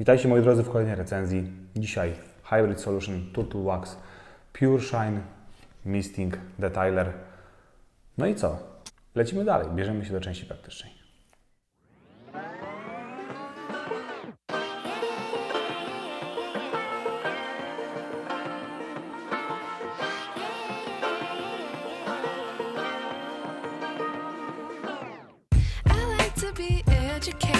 Witajcie moi drodzy w kolejnej recenzji. Dzisiaj Hybrid Solution Turtle Wax Pure Shine Misting Detailer. No i co? Lecimy dalej, bierzemy się do części praktycznej. To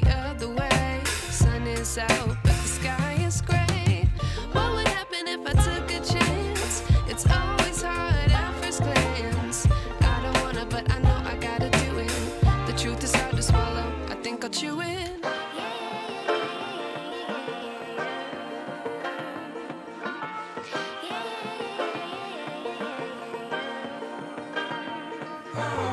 the other way? Sun is out, but the sky is gray. What would happen if I took a chance? It's always hard at first glance. I don't wanna, but I know I gotta do it. The truth is hard to swallow. I think I'll chew it. I ah.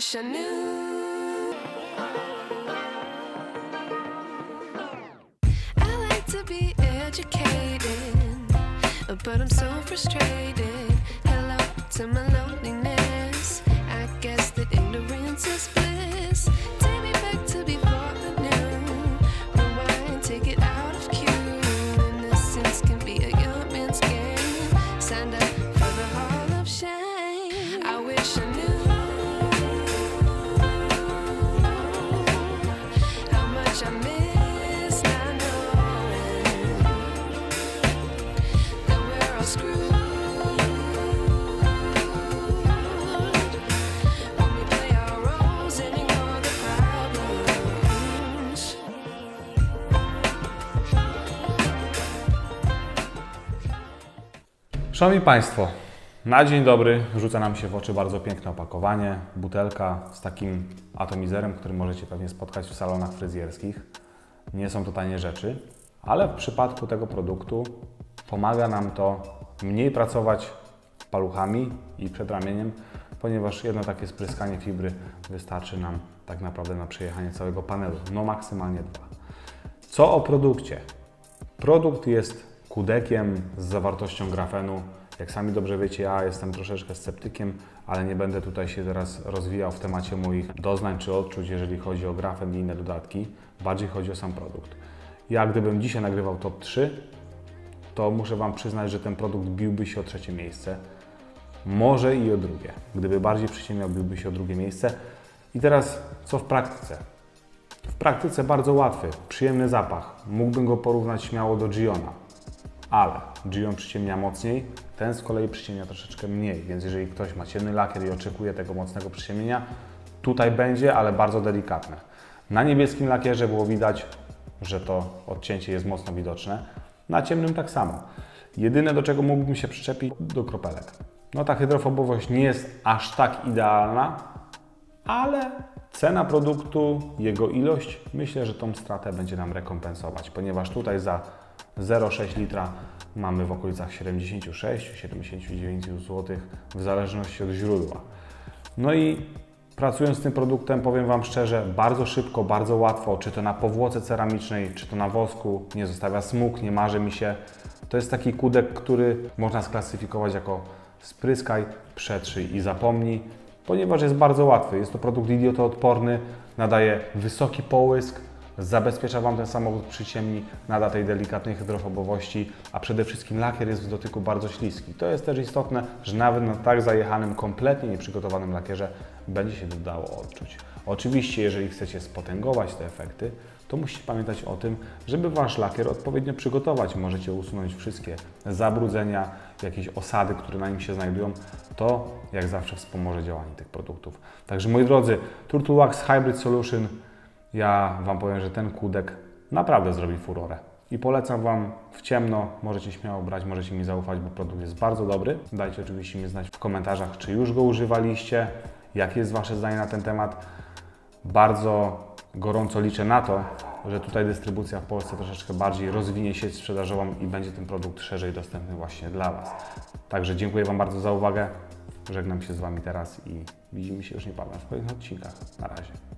Wish I knew. I like to be educated, but I'm so frustrated. Hello to my Szanowni Państwo, na dzień dobry rzuca nam się w oczy bardzo piękne opakowanie, butelka z takim atomizerem, który możecie pewnie spotkać w salonach fryzjerskich. Nie są to tanie rzeczy, ale w przypadku tego produktu pomaga nam to mniej pracować paluchami i przedramieniem, ponieważ jedno takie spryskanie fibry wystarczy nam tak naprawdę na przejechanie całego panelu, no maksymalnie dwa. Co o produkcie? Produkt jest kudekiem z zawartością grafenu. Jak sami dobrze wiecie, ja jestem troszeczkę sceptykiem, ale nie będę tutaj się teraz rozwijał w temacie moich doznań czy odczuć, jeżeli chodzi o grafen i inne dodatki. Bardziej chodzi o sam produkt. Ja gdybym dzisiaj nagrywał top 3, to muszę Wam przyznać, że ten produkt biłby się o trzecie miejsce. Może i o drugie. Gdyby bardziej przyciemniał, biłby się o drugie miejsce. I teraz co w praktyce? W praktyce bardzo łatwy, przyjemny zapach. Mógłbym go porównać śmiało do Giona, ale Gion przyciemnia mocniej, ten z kolei przyciemnia troszeczkę mniej, więc jeżeli ktoś ma ciemny lakier i oczekuje tego mocnego przyciemnienia, tutaj będzie, ale bardzo delikatne. Na niebieskim lakierze było widać, że to odcięcie jest mocno widoczne, na ciemnym tak samo. Jedyne do czego mógłbym się przyczepić do kropelek. No ta hydrofobowość nie jest aż tak idealna, ale cena produktu, jego ilość, myślę, że tą stratę będzie nam rekompensować, ponieważ tutaj za 0,6 litra mamy w okolicach 76-79 zł w zależności od źródła. No i pracując z tym produktem, powiem Wam szczerze, bardzo szybko, bardzo łatwo, czy to na powłoce ceramicznej, czy to na wosku, nie zostawia smug, nie marzy mi się. To jest taki kudek, który można sklasyfikować jako spryskaj, przetrzyj i zapomnij, ponieważ jest bardzo łatwy. Jest to produkt idiotoodporny, nadaje wysoki połysk, zabezpiecza Wam ten samochód przy ciemni, nada tej delikatnej hydrofobowości, a przede wszystkim lakier jest w dotyku bardzo śliski. To jest też istotne, że nawet na tak zajechanym, kompletnie nieprzygotowanym lakierze będzie się to dało odczuć. Oczywiście, jeżeli chcecie spotęgować te efekty, to musicie pamiętać o tym, żeby Wasz lakier odpowiednio przygotować. Możecie usunąć wszystkie zabrudzenia, jakieś osady, które na nim się znajdują. To, jak zawsze, wspomoże działanie tych produktów. Także moi drodzy, Turtle Wax Hybrid Solution ja Wam powiem, że ten kudek naprawdę zrobi furorę. I polecam Wam w ciemno, możecie śmiało brać, możecie mi zaufać, bo produkt jest bardzo dobry. Dajcie oczywiście mi znać w komentarzach, czy już go używaliście, jakie jest Wasze zdanie na ten temat. Bardzo gorąco liczę na to, że tutaj dystrybucja w Polsce troszeczkę bardziej rozwinie sieć sprzedażową i będzie ten produkt szerzej dostępny właśnie dla Was. Także dziękuję Wam bardzo za uwagę. Żegnam się z Wami teraz i widzimy się już niebawem w kolejnych odcinkach. Na razie.